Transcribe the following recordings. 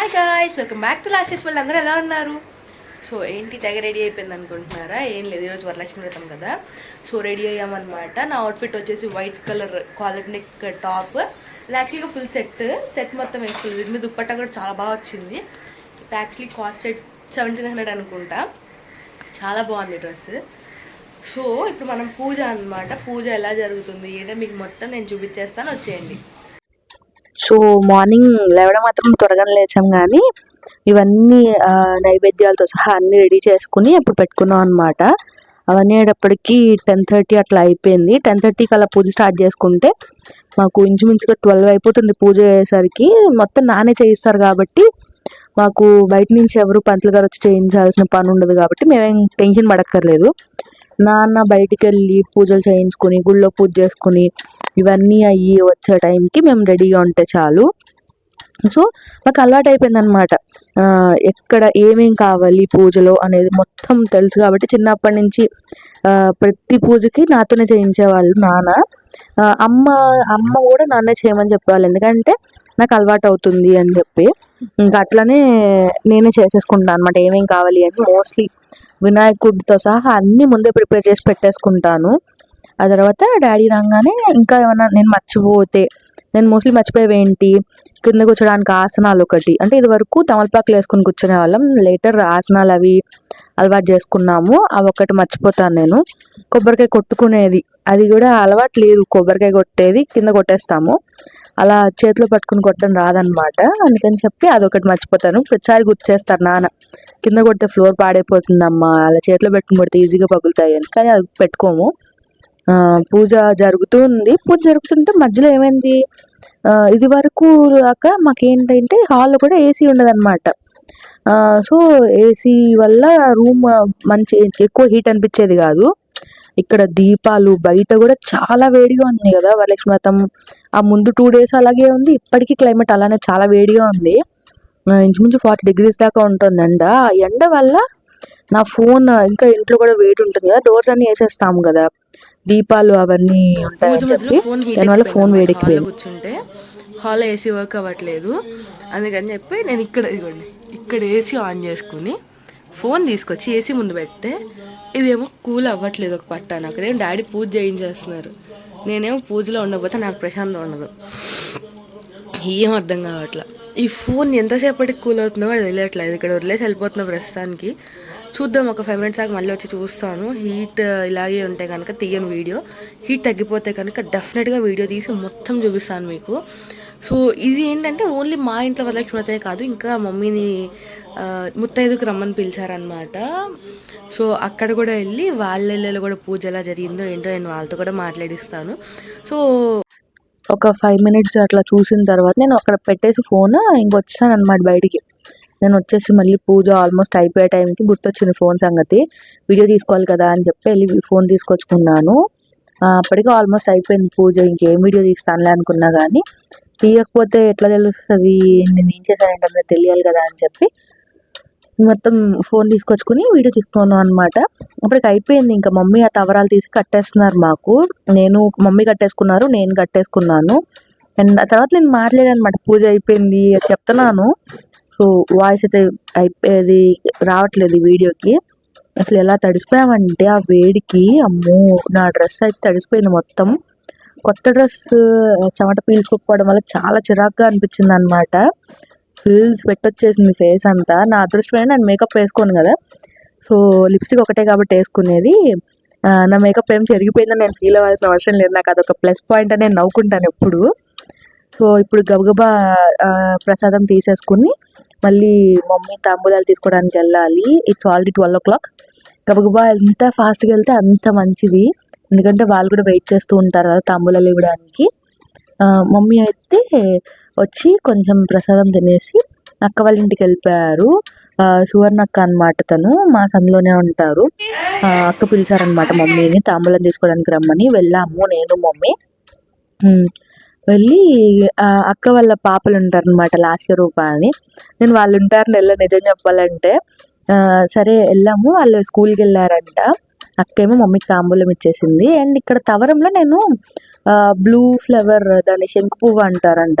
Hi guys welcome back to లాస్టెస్ వాళ్ళు అందరూ ఎలా ఉన్నారు? సో ఏంటి తెగ రెడీ అయిపోయింది అనుకుంటున్నారా? ఏం లేదు ఈరోజు వరలక్ష్మి వ్రతం కదా. సో రెడీ అయ్యామన్నమాట. నా అవుట్ఫిట్ వచ్చేసి white colour quality neck top ఇది యాక్చువల్గా ఫుల్ సెట్ సెట్ మొత్తం వేసుకుంది. దీని మీద దుప్పట్ట కూడా చాలా బాగా వచ్చింది. ఇది actually cost set seventeen hundred అనుకుంటా. చాలా బాగుంది డ్రెస్ సో ఇప్పుడు మనం పూజ అన్నమాట. పూజ ఎలా జరుగుతుంది? ఏంటంటే మీకు మొత్తం నేను చూపించేస్తాను. వచ్చేయండి. సో మార్నింగ్ లేవడం మాత్రం త్వరగా లేచాం కానీ ఇవన్నీ నైవేద్యాలతో సహా అన్ని రెడీ చేసుకుని అప్పుడు పెట్టుకున్నాం అనమాట అవన్నీ అయ్యేటప్పటికి టెన్ థర్టీ అట్లా అయిపోయింది. టెన్ థర్టీకి అలా పూజ స్టార్ట్ చేసుకుంటే మాకు ఇంచుమించుగా ట్వెల్వ్ అయిపోతుంది పూజ అయ్యేసరికి. మొత్తం నానే చేయిస్తారు కాబట్టి మాకు బయట నుంచి ఎవరు పంతులు గారు వచ్చి చేయించాల్సిన పని ఉండదు కాబట్టి మేమేం టెన్షన్ పడక్కర్లేదు. నాన్న బయటికి వెళ్ళి పూజలు చేయించుకొని గుళ్ళో పూజ చేసుకుని ఇవన్నీ అయ్యి వచ్చే టైంకి మేము రెడీగా ఉంటే చాలు. సో మాకు అలవాటు అయిపోయింది అనమాట ఎక్కడ ఏమేం కావాలి పూజలో అనేది మొత్తం తెలుసు కాబట్టి చిన్నప్పటి నుంచి ప్రతి పూజకి నాతోనే చేయించేవాళ్ళు నాన్న. అమ్మ అమ్మ కూడా నాన్నే చేయమని చెప్పేవాళ్ళు. ఎందుకంటే నాకు అలవాటు అవుతుంది అని చెప్పి. ఇంకా అట్లనే నేనే చేసేసుకుంటాను అనమాట ఏమేం కావాలి అని. మోస్ట్లీ వినాయకుడితో సహా అన్నీ ముందే ప్రిపేర్ చేసి పెట్టేసుకుంటాను. ఆ తర్వాత డాడీ రాగానే ఇంకా ఏమన్నా నేను మర్చిపోతే నేను మోస్ట్లీ మర్చిపోయేవేంటి కింద కూర్చోడానికి ఆసనాలు ఒకటి. అంటే ఇది వరకు తమలపాకులు వేసుకుని కూర్చునే వాళ్ళం. లేటర్ ఆసనాలు అవి అలవాటు చేసుకున్నాము. అవి ఒకటి మర్చిపోతాను నేను. కొబ్బరికాయ కొట్టుకునేది. అది కూడా అలవాటు లేదు. కొబ్బరికాయ కొట్టేది కింద కొట్టేస్తాము. అలా చేతిలో పట్టుకుని కొట్టడం రాదనమాట. అందుకని చెప్పి అదొకటి మర్చిపోతాను. ప్రతిసారి గుర్తు చేస్తారు నాన్న. కింద కొడితే ఫ్లోర్ పాడైపోతుందమ్మా అలా చేతిలో పెట్టుకుని కొడితే ఈజీగా పగులుతాయి అని. కానీ అది పెట్టుకోము. పూజ జరుగుతూ ఉంది. పూజ జరుగుతుంటే మధ్యలో ఏమైంది? ఇది వరకు దాకా మాకేంటంటే హాల్లో కూడా ఏసీ ఉండదన్నమాట. సో ఏసీ వల్ల రూమ్ మంచి ఎక్కువ హీట్ అనిపించేది కాదు. ఇక్కడ దీపాలు బయట కూడా చాలా వేడిగా ఉంది కదా వరలక్ష్మి వ్రతం. ఆ ముందు టూ డేస్ అలాగే ఉంది. ఇప్పటికీ క్లైమేట్ అలానే చాలా వేడిగా ఉంది. ఇంచుమించు ఫార్టీ డిగ్రీస్ దాకా ఉంటుంది ఎండ ఆ ఎండ వల్ల నా ఫోన్ ఇంకా ఇంట్లో కూడా వేడి ఉంటుంది కదా డోర్స్ అన్ని వేసేస్తాము కదా. దీపాలు అవన్నీ ఉంటాయని చెప్పి దానివల్ల ఫోన్ వేడెక్కిపోయింది కూర్చుంటే హాల్లో ఏసీ వర్క్ అవ్వట్లేదు. అందుకని చెప్పి నేను ఇక్కడ ఇదిగోండి ఇక్కడ ఏసీ ఆన్ చేసుకుని ఫోన్ తీసుకొచ్చి ఏసీ ముందు పెడితే ఇదేమో కూల్ అవ్వట్లేదు ఒక పట్టాను. అక్కడేమో డాడీ పూజ చేయించేస్తున్నారు. నేనేమో పూజలో ఉండకపోతే నాకు ప్రశాంతం ఉండదు. ఏం అర్థం కావట్లా. ఈ ఫోన్ ఎంతసేపటికి కూల్ అవుతుందో కూడా తెలియట్లేదు. ఇక్కడ వదిలేసి వెళ్ళిపోతున్నా ప్రస్తుతానికి. చూద్దాం ఒక ఫైవ్ మినిట్స్ దాకా మళ్ళీ వచ్చి చూస్తాను. హీట్ uh, ఇలాగే ఉంటే కనుక తీయను వీడియో. హీట్ తగ్గిపోతే కనుక డెఫినెట్గా వీడియో తీసి మొత్తం చూపిస్తాను మీకు. సో ఇది ఏంటంటే ఓన్లీ మా ఇంట్లో వరలక్ష్మి వ్రతే కాదు ఇంకా మమ్మీని uh, ముత్తైదుకు రమ్మని పిలిచారనమాట సో అక్కడ కూడా వెళ్ళి వాళ్ళ ఇళ్ళలో కూడా పూజ ఎలా జరిగిందో ఏంటో నేను వాళ్ళతో కూడా మాట్లాడిస్తాను. సో ఒక ఫైవ్ మినిట్స్ అట్లా చూసిన తర్వాత నేను అక్కడ పెట్టేసి ఫోన్ ఇంకొచ్చాను అనమాట బయటికి. నేను వచ్చేసి మళ్ళీ పూజ ఆల్మోస్ట్ అయిపోయే టైంకి గుర్తొచ్చింది ఫోన్ సంగతి. వీడియో తీసుకోవాలి కదా అని చెప్పి వెళ్ళి ఫోన్ తీసుకొచ్చుకున్నాను. అప్పటికే ఆల్మోస్ట్ అయిపోయింది పూజ ఇంకేం వీడియో తీస్తానులే అనుకున్నా కానీ తీయకపోతే ఎట్లా తెలుస్తుంది? నేను ఏం చేశానంటే తెలియాలి కదా అని చెప్పి మొత్తం ఫోన్ తీసుకొచ్చుకుని వీడియో తీసుకున్నాను అనమాట అప్పటికి అయిపోయింది ఇంకా మమ్మీ ఆ తవరాలు తీసి కట్టేస్తున్నారు మాకు. నేను మమ్మీ కట్టేసుకున్నారు నేను కట్టేసుకున్నాను. అండ్ ఆ తర్వాత నేను మాట్లాడాను అనమాట పూజ అయిపోయింది చెప్తున్నాను. సో వాయిస్ అయితే అయిపోయేది రావట్లేదు ఈ వీడియోకి. అసలు ఎలా తడిసిపోయామంటే ఆ వేడికి అమ్మో నా డ్రెస్ అయితే తడిసిపోయింది మొత్తం. కొత్త డ్రెస్ చెమట పీల్చుకోకపోవడం వల్ల చాలా చిరాగ్గా అనిపించింది అనమాట ఫుల్ స్వెట్ వచ్చేసింది ఫేస్ అంతా. నా అదృష్టమైన నేను మేకప్ వేసుకోను కదా. సో లిప్స్టిక్ ఒకటే కాబట్టి వేసుకునేది. నా మేకప్ ఏం చెరిగిపోయిందని నేను ఫీల్ అవ్వాల్సిన అవసరం లేదు. నాకు అదొక ప్లస్ పాయింట్ అని నేను నవ్వుకుంటాను ఎప్పుడు. సో ఇప్పుడు గబగబా ప్రసాదం తీసేసుకుని మళ్ళీ మమ్మీ తాంబూలాలు తీసుకోవడానికి వెళ్ళాలి. It's already twelve o'clock గబగబా ఎంత ఫాస్ట్గా వెళ్తే అంత మంచిది. ఎందుకంటే వాళ్ళు కూడా వెయిట్ చేస్తూ ఉంటారు కదా తాంబూలాలు ఇవ్వడానికి. మమ్మీ అయితే వచ్చి కొంచెం ప్రసాదం తినేసి అక్క వాళ్ళ ఇంటికి వెళ్ళిపోయారు. సువర్ణక్క సువర్ణ అక్క అనమాట తను. మా సందులోనే ఉంటారు. అక్క పిలిచారనమాట మమ్మీని తాంబూలం తీసుకోవడానికి రమ్మని. వెళ్ళాము నేను మమ్మీ. వెళ్ళి అక్క వాళ్ళ పాపలు ఉంటారు అనమాట లాస్య రూప అని నేను వాళ్ళు ఉంటారని వెళ్ళా నిజం చెప్పాలంటే సరే వెళ్ళాము. వాళ్ళు స్కూల్కి వెళ్ళారంట. అక్కేమో మమ్మీకి తాంబూలం ఇచ్చేసింది. అండ్ ఇక్కడ తవరంలో నేను బ్లూ ఫ్లవర్ దాన్ని శంకు పువ్వు అంటారంట.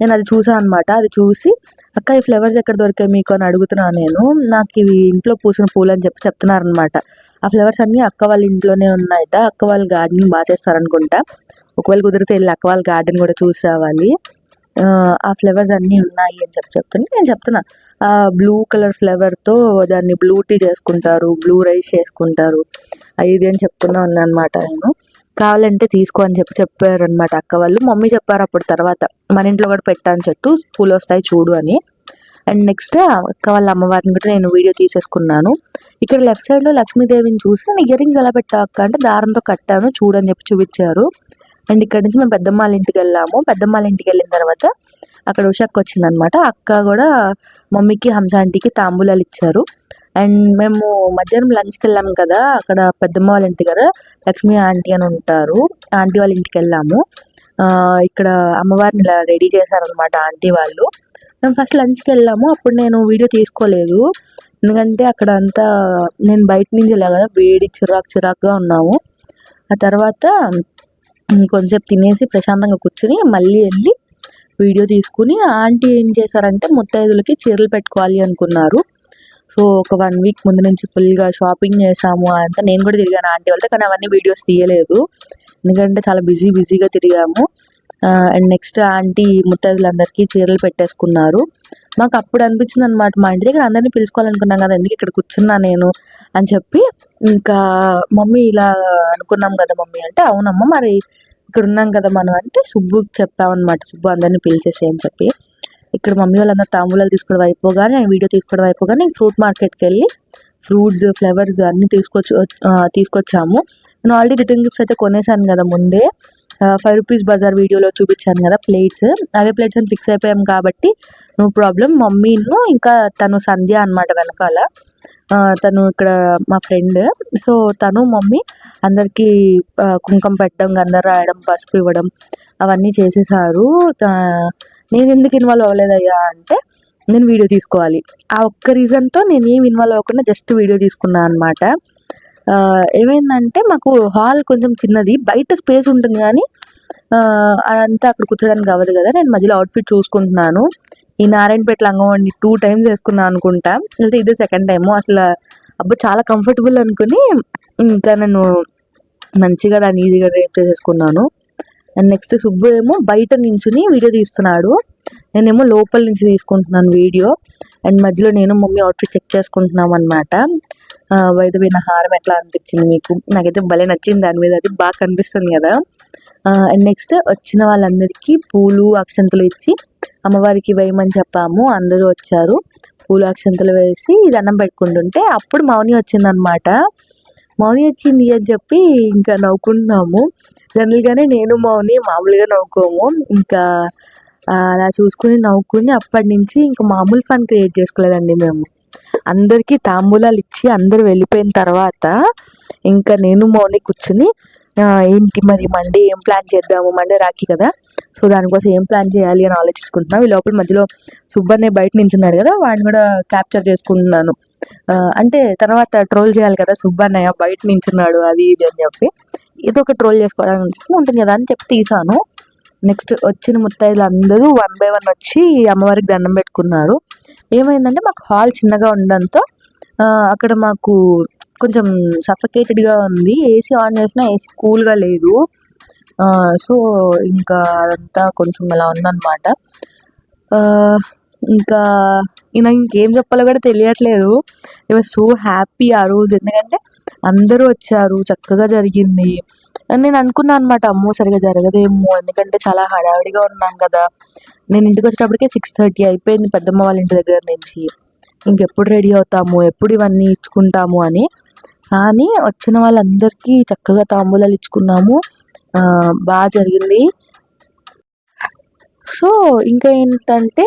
నేను అది చూసాను అనమాట అది చూసి అక్క ఈ ఫ్లవర్స్ ఎక్కడ దొరికాయి మీకు? అని అడుగుతున్నాను నేను. నాకు ఇవి ఇంట్లో పూసిన పూలు అని చెప్పి చెప్తున్నారనమాట ఆ ఫ్లవర్స్ అన్నీ అక్క వాళ్ళ ఇంట్లోనే ఉన్నాయట. అక్క వాళ్ళ గార్డెనింగ్ బాగా చేస్తారనుకుంటా. ఒకవేళ కుదిరితే వెళ్ళి అక్క వాళ్ళ గార్డెన్ కూడా చూసి రావాలి. ఆ, ఫ్లవర్స్ అన్నీ ఉన్నాయి అని చెప్పి చెప్తుంటే నేను చెప్తున్నా. ఆ బ్లూ కలర్ ఫ్లవర్తో దాన్ని బ్లూ టీ చేసుకుంటారు బ్లూ రైస్ చేసుకుంటారు. అది ఇది అని చెప్తున్నా ఉన్నా అనమాట నేను. కావాలంటే తీసుకో అని చెప్పి చెప్పారనమాట అక్క వాళ్ళు. మమ్మీ చెప్పారు అప్పుడు తర్వాత మన ఇంట్లో కూడా పెట్టాను చెట్టు పూలు వస్తాయి చూడు అని. అండ్ నెక్స్ట్ అక్క వాళ్ళ అమ్మవారిని కూడా నేను వీడియో తీసేసుకున్నాను. ఇక్కడ లెఫ్ట్ సైడ్లో లక్ష్మీదేవిని చూసి నేను ఇయర్ రింగ్స్ ఎలా పెట్టావు అక్క? అంటే దారంతో కట్టాను చూడని చెప్పి చూపించారు. అండ్ ఇక్కడ నుంచి మేము పెద్దమ్మ ఇంటికి వెళ్ళాము. పెద్దమ్మ వాళ్ళ ఇంటికి వెళ్ళిన తర్వాత అక్కడ ఉషాక్ వచ్చిందనమాట అక్క కూడా మమ్మీకి హంస ఆంటీకి తాంబూలాలు ఇచ్చారు. అండ్ మేము మధ్యాహ్నం లంచ్కి వెళ్ళాము కదా అక్కడ పెద్దమ్మ వాళ్ళ ఇంటి దగ్గర లక్ష్మి ఆంటీ అని ఉంటారు. ఆంటీ వాళ్ళ ఇంటికి వెళ్ళాము. ఇక్కడ అమ్మవారిని ఇలా రెడీ చేశారనమాట ఆంటీ వాళ్ళు. మేము ఫస్ట్ లంచ్కి వెళ్ళాము. అప్పుడు నేను వీడియో తీసుకోలేదు. ఎందుకంటే అక్కడ అంతా నేను బయట నుంచి వెళ్ళా కదా వేడి చిరాకు చిరాకుగా ఉన్నాము. ఆ తర్వాత కొంచెంసేపు తినేసి ప్రశాంతంగా కూర్చుని మళ్ళీ వెళ్ళి వీడియో తీసుకుని ఆంటీ ఏం చేశారంటే ముత్తైదులకి చీరలు పెట్టుకోవాలి అనుకున్నారు. సో ఒక వన్ వీక్ ముందు నుంచి ఫుల్గా షాపింగ్ చేసాము అంటే నేను కూడా తిరిగాను ఆంటీ వాళ్ళతో కానీ అవన్నీ వీడియోస్ తీయలేదు. ఎందుకంటే చాలా బిజీ బిజీగా తిరిగాము. అండ్ నెక్స్ట్ ఆంటీ ముత్తైదులందరికీ చీరలు పెట్టేసుకున్నారు. మాకు అప్పుడు అనిపించింది అనమాట మా ఇంటి దగ్గర అందరినీ పిలుచుకోవాలనుకున్నాం కదా ఎందుకు ఇక్కడ కూర్చున్నా నేను అని చెప్పి. ఇంకా మమ్మీ ఇలా అనుకున్నాం కదా మమ్మీ అంటే అవునమ్మా మరి ఇక్కడ ఉన్నాం కదా మనం అంటే సుబ్బుకి చెప్పామన్నమాట సుబ్బు అందరినీ పిలిచేసి అని చెప్పి. ఇక్కడ మమ్మీ వాళ్ళందరూ తాంబూలాలు తీసుకోవడం అయిపోగానే నేను వీడియో తీసుకోవడం అయిపోగానే నేను ఫ్రూట్ మార్కెట్కి వెళ్ళి ఫ్రూట్స్ ఫ్లవర్స్ అన్నీ తీసుకొచ్చి తీసుకొచ్చాము. నేను ఆల్రెడీ రిటర్న్ గిఫ్ట్స్ అయితే కొనేసాను కదా ముందే. ఫైవ్ రూపీస్ బజార్ వీడియోలో చూపించాను కదా ప్లేట్స్. అవే ప్లేట్స్ అని ఫిక్స్ అయిపోయాం కాబట్టి నో ప్రాబ్లం. మమ్మీను ఇంకా తను సంధ్య అన్నమాట వెనకాల. తను ఇక్కడ మా ఫ్రెండ్. సో తను మమ్మీ అందరికీ కుంకుమ పెట్టడం గంధం రాయడం పసుపు ఇవ్వడం అవన్నీ చేసేసారు. నేను ఎందుకు ఇన్వాల్వ్ అవ్వలేదయ్యా అంటే నేను వీడియో తీసుకోవాలి. ఆ ఒక్క రీజన్తో నేను ఏం ఇన్వాల్వ్ అవ్వకుండా జస్ట్ వీడియో తీసుకున్నాను అనమాట ఏమైందంటే మాకు హాల్ కొంచెం చిన్నది బయట స్పేస్ ఉంటుంది కానీ అదంతా అక్కడ కూర్చోడానికి అవ్వదు కదా నేను మధ్యలో అవుట్ఫిట్ చూసుకుంటున్నాను. ఈ నారాయణపేట లంగవండి టూ టైమ్స్ వేసుకున్నాను అనుకుంటా. లేకపోతే ఇదే సెకండ్ టైము అసలు అబ్బా చాలా కంఫర్టబుల్ అనుకుని ఇంకా నేను మంచిగా దాన్ని ఈజీగా రేప్ చేసేసుకున్నాను. అండ్ నెక్స్ట్ సుబ్బు ఏమో బయట నించుని వీడియో తీస్తున్నాడు. నేనేమో లోపల నుంచి తీసుకుంటున్నాను వీడియో. అండ్ మధ్యలో నేను మమ్మీ అవుట్ఫిట్ చెక్ చేసుకుంటున్నాం అనమాట వైద్య నా హారం ఎట్లా అనిపించింది మీకు? నాకైతే భలే నచ్చింది. దాని మీద అది బాగా కనిపిస్తుంది కదా. అండ్ నెక్స్ట్ వచ్చిన వాళ్ళందరికీ పూలు అక్షంతలు ఇచ్చి అమ్మవారికి వేయమని చెప్పాము. అందరూ వచ్చారు. పూలు అక్షంతలు వేసి దండం పెట్టుకుంటుంటే అప్పుడు మౌని వచ్చిందనమాట మౌని వచ్చింది అని చెప్పి ఇంకా నవ్వుకుంటున్నాము. జనరల్గానే నేను మౌని మామూలుగా నవ్వుకోము. ఇంకా అలా చూసుకుని నవ్వుకుని అప్పటి నుంచి ఇంకా మామూలు ఫన్ క్రియేట్ చేసుకోలేదండి మేము. అందరికీ తాంబూలాలు ఇచ్చి అందరు వెళ్ళిపోయిన తర్వాత ఇంకా నేను మౌని కూర్చుని ఏంటి మరి మండే ఏం ప్లాన్ చేద్దాము? మండే రాఖీ కదా. సో దానికోసం ఏం ప్లాన్ చేయాలి అని ఆలోచించుకుంటున్నాం. ఈ లోపల మధ్యలో సుబ్బన్నే బయట నించున్నాడు కదా వాడిని కూడా క్యాప్చర్ చేసుకుంటున్నాను. అంటే తర్వాత ట్రోల్ చేయాలి కదా సుబ్బన్నయ్య బయట నించున్నాడు అది ఇది అని చెప్పి. ఏదో ఒక ట్రోల్ చేసుకోవడానికి ఉంటుంది కదా అని చెప్పి తీసాను. నెక్స్ట్ వచ్చిన ముత్తైదులు అందరూ వన్ బై వన్ వచ్చి అమ్మవారికి దండం పెట్టుకున్నారు. ఏమైందంటే మాకు హాల్ చిన్నగా ఉండడంతో అక్కడ మాకు కొంచెం సఫకేటెడ్గా ఉంది. ఏసీ ఆన్ చేసినా ఏసీ కూల్గా లేదు. సో ఇంకా అదంతా కొంచెం ఇలా ఉందన్నమాట. ఇంకా నాకు ఇంకేం చెప్పాలో కూడా తెలియట్లేదు. ఐ వాజ్ సో హ్యాపీ ఆ రోజు. ఎందుకంటే అందరూ వచ్చారు చక్కగా జరిగింది. అని నేను అనుకున్నాను అనమాట అమ్మో సరిగా జరగదేమో ఎందుకంటే చాలా హడావిడిగా ఉన్నాను కదా. నేను ఇంటికి వచ్చేటప్పటికే సిక్స్ థర్టీ అయిపోయింది పెద్దమ్మ వాళ్ళ ఇంటి దగ్గర నుంచి. ఇంకెప్పుడు రెడీ అవుతాము ఎప్పుడు ఇవన్నీ ఇచ్చుకుంటాము అని. కానీ వచ్చిన వాళ్ళందరికీ చక్కగా తాంబూలాలు ఇచ్చుకున్నాము. బాగా జరిగింది. సో ఇంకా ఏంటంటే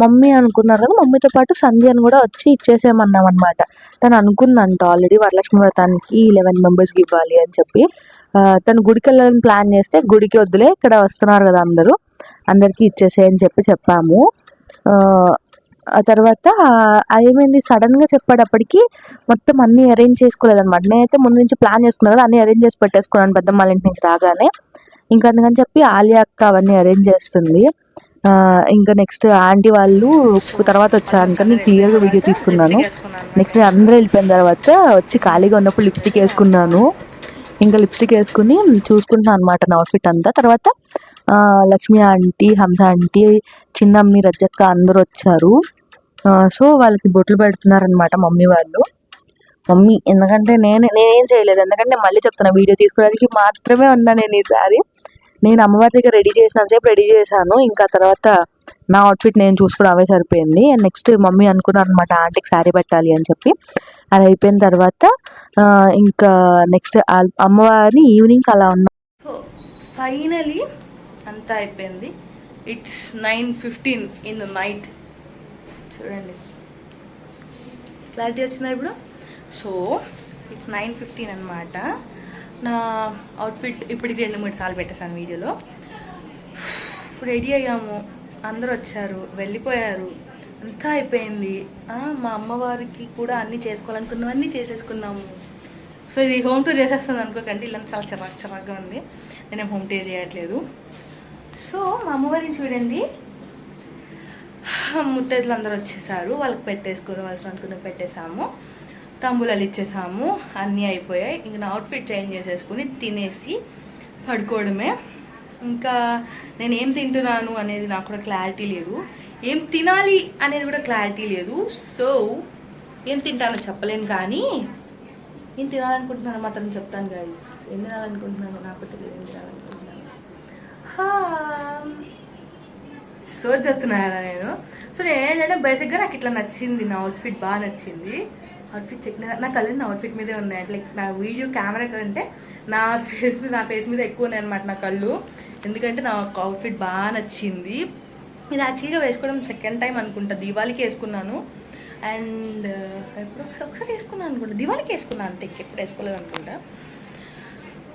మమ్మీ అనుకున్నారు కదా మమ్మీతో పాటు సంధ్యను కూడా వచ్చి ఇచ్చేసేమన్నాం అనమాట తను అనుకుందంట ఆల్రెడీ వరలక్ష్మి వ్రతానికి లెవెన్ మెంబర్స్కి ఇవ్వాలి అని చెప్పి. తను గుడికి వెళ్ళాలని ప్లాన్ చేస్తే గుడికి వద్దులే ఇక్కడ వస్తున్నారు కదా అందరూ. అందరికీ ఇచ్చేసేయని చెప్పి చెప్పాము. ఆ, తర్వాత ఏమైంది? సడన్గా చెప్పేటప్పటికి మొత్తం అన్నీ అరేంజ్ చేసుకోలేదన్నమాట. నేనైతే ముందు నుంచి ప్లాన్ చేసుకున్నా కదా అన్నీ అరేంజ్ చేసి పెట్టేసుకున్నాను పెద్దమ్మ ఇంటి నుంచి రాగానే. ఇంకా అందుకని చెప్పి ఆలియా అక్క అవన్నీ అరేంజ్ చేస్తుంది. ఇంకా నెక్స్ట్ ఆంటీ వాళ్ళు తర్వాత వచ్చాను కానీ నేను క్లియర్గా వీడియో తీసుకున్నాను. నెక్స్ట్ నేను అందరూ వెళ్ళిపోయిన తర్వాత వచ్చి ఖాళీగా ఉన్నప్పుడు లిప్స్టిక్ వేసుకున్నాను. ఇంకా లిప్స్టిక్ వేసుకుని చూసుకుంటున్నాను అనమాట నా అవుట్ఫిట్ అంతా. తర్వాత లక్ష్మి ఆంటీ హంస ఆంటీ చిన్నమ్మి రజక్క అందరూ వచ్చారు. సో వాళ్ళకి బొట్లు పెడుతున్నారనమాట మమ్మీ వాళ్ళు. మమ్మీ ఎందుకంటే నేను నేనేం చేయలేదు. ఎందుకంటే మళ్ళీ చెప్తున్నా వీడియో తీసుకోవడానికి మాత్రమే ఉన్నా నేను ఈసారి. నేను అమ్మవారి దగ్గర రెడీ చేసినంతసేపు రెడీ చేశాను. ఇంకా తర్వాత నా అవుట్ఫిట్ నేను చూసుకోవడం అవే సరిపోయింది. అండ్ నెక్స్ట్ మమ్మీ అనుకున్నాను అనమాట ఆంటీకి శారీ పెట్టాలి అని చెప్పి. అది అయిపోయిన తర్వాత ఇంకా నెక్స్ట్ అమ్మవారిని ఈవినింగ్ అలా ఉన్నా సో ఫైనలీ అంతా అయిపోయింది. It's nine fifteen in the night చూడండి. క్లారిటీ వచ్చిందా ఇప్పుడు? సో ఇట్స్ నైన్ ఫిఫ్టీన్ అనమాట నా అవుట్ఫిట్ ఇప్పటికి రెండు మూడు సార్లు పెట్టేశాను వీడియోలో. రెడీ అయ్యాము. అందరూ వచ్చారు వెళ్ళిపోయారు. అంతా అయిపోయింది. మా అమ్మవారికి కూడా అన్నీ చేసుకోవాలనుకున్నవన్నీ చేసేసుకున్నాము. సో ఇది హోమ్ టూర్ చేసేస్తుంది అనుకోకండి. ఇల్లంతా చాలా చిరాకు చిరాకుగా ఉంది. నేనేం హోమ్ టూర్ చేయట్లేదు. సో మా అమ్మవారిని చూడండి. ముత్తైదులు అందరూ వచ్చేసారు. వాళ్ళకి పెట్టేసుకోవాల్సిన అనుకున్న పెట్టేసాము తాంబూలాలు ఇచ్చేసాము. అన్నీ అయిపోయాయి. ఇంక నా అవుట్ఫిట్ చేంజ్ చేసేసుకుని తినేసి పడుకోవడమే. ఇంకా నేను ఏం తింటున్నాను అనేది నాకు కూడా క్లారిటీ లేదు. ఏం తినాలి అనేది కూడా క్లారిటీ లేదు. సో ఏం తింటానో చెప్పలేను కానీ ఏం తినాలనుకుంటున్నాను మాత్రం చెప్తాను గైస్ ఏం తినాలనుకుంటున్నాను నాకు తెలియదు ఏం తినాలనుకుంటున్నాను. హా. సో చెప్తున్నాను నేను? సో నేను ఏంటంటే బేసిక్గా నాకు ఇట్లా నచ్చింది. నా అవుట్ఫిట్ బాగా నచ్చింది. అవుట్ఫిట్ చెక్ నా కళ్ళు నా అవుట్ఫిట్ మీదే ఉన్నాయి. లైక్ నా వీడియో కెమెరా కంటే నా ఫేస్ మీద నా ఫేస్ మీద ఎక్కువ ఉన్నాయి అనమాట నా కళ్ళు. ఎందుకంటే నా అవుట్ఫిట్ బాగా నచ్చింది. ఇది యాక్చువల్గా వేసుకోవడం సెకండ్ టైం అనుకుంటా. దీవాళికి వేసుకున్నాను. అండ్ uh, ఎప్పుడు ఒకసారి ఒకసారి వేసుకున్నాను అనుకుంటా. దివాళికి వేసుకున్నాను అంతే. ఎప్పుడు వేసుకోలేదు అనుకుంటా.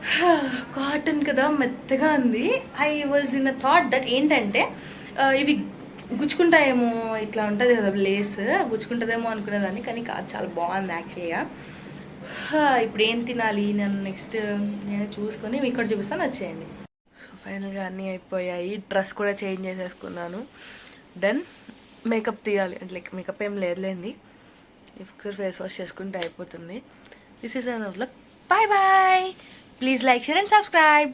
కాటన్ కదా మెత్తగా ఉంది. I was in a thought that ఏంటంటే uh, ఇవి గుచ్చుకుంటాయేమో ఇట్లా ఉంటుంది కదా లేస్ గుచ్చుకుంటుందేమో అనుకునేదాన్ని కానీ కాదు చాలా బాగుంది యాక్చువల్గా ఇప్పుడు ఏం తినాలి? నేను నెక్స్ట్ నేను చూసుకొని మీకు కూడా చూపిస్తాను వచ్చేయండి. సో ఫైనల్గా అన్నీ అయిపోయాయి. డ్రెస్ కూడా చేంజ్ చేసేసుకున్నాను. దెన్ మేకప్ తీయాలి. అంటే లైక్ మేకప్ ఏం లేదులేండి. ఒకసారి ఫేస్ వాష్ చేసుకుంటే అయిపోతుంది. This is an bye bye please like share and subscribe